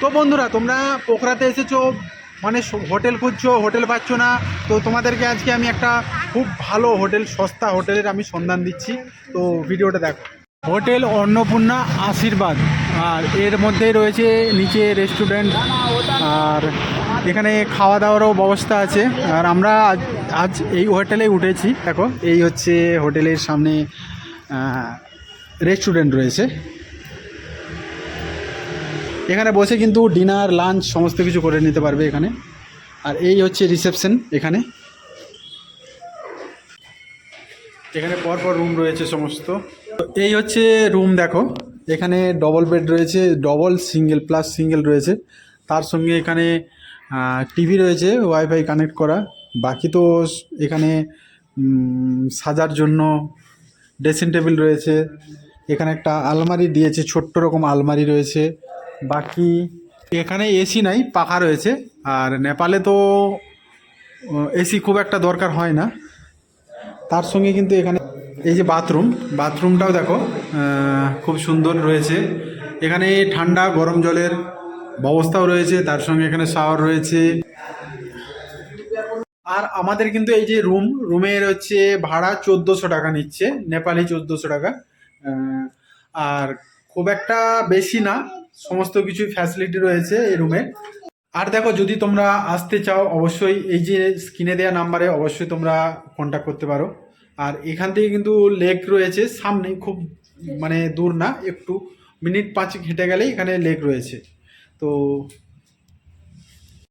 তো বন্ধুরা, তোমরা পোখরাতে এসেছ মানে হোটেল খুঁজছো, হোটেল পাচ্ছ না, তো তোমাদেরকে আজকে আমি একটা খুব ভালো হোটেল, সস্তা হোটেলের আমি সন্ধান দিচ্ছি। তো ভিডিওটা দেখো। হোটেল অন্নপূর্ণা আশীর্বাদ, আর এর মধ্যেই রয়েছে নিচে রেস্টুরেন্ট, আর এখানে খাওয়া দাওয়ারও ব্যবস্থা আছে। আর আমরা আজ আজ এই হোটেলে উঠেছি। দেখো, এই হচ্ছে হোটেলের সামনে রেস্টুরেন্ট রয়েছে। এখানে বসে কিন্তু ডিনার লাঞ্চ সমস্ত কিছু করে নিতে পারবে এখানে। আর এই হচ্ছে রিসেপশন এখানে। এখানে পরপর রুম রয়েছে সমস্ত। এই হচ্ছে রুম দেখো। এখানে ডবল বেড রয়েছে ডবল সিঙ্গেল প্লাস সিঙ্গেল রয়েছে। তার সঙ্গে এখানে টিভি রয়েছে ওয়াইফাই কানেক্ট করা। বাকি তো এখানে সাজার জন্য ড্রেসিং টেবিল রয়েছে। এখানে একটা আলমারি দিয়েছে, ছোট্ট রকম আলমারি রয়েছে। বাকি এখানে এসি নাই, পাখা রয়েছে। আর নেপালে তো এসি খুব একটা দরকার হয় না। তার সঙ্গে কিন্তু এখানে এই যে বাথরুম, বাথরুমটাও দেখো খুব সুন্দর রয়েছে। এখানে ঠান্ডা, গরম জলের ব্যবস্থাও রয়েছে, তার সঙ্গে এখানে শাওয়ার রয়েছে। আর আমাদের কিন্তু এই যে রুম, রুমের হচ্ছে ভাড়া চোদ্দোশো টাকা নিচ্ছে, নেপালি চোদ্দোশো টাকা। আর খুব একটা বেশি না সমস্ত কিছু ফ্যাসিলিটি রয়েছে এই রুমে আর দেখো, যদি তোমরা আসতে চাও, অবশ্যই এই যে স্ক্রিনে দেওয়া নাম্বারে অবশ্যই তোমরা কন্ট্যাক্ট করতে পারো। আর এখান থেকে কিন্তু লেক রয়েছে সামনে খুব মানে দূর না, একটু মিনিট পাঁচ হেঁটে গেলেই এখানে লেক রয়েছে। তো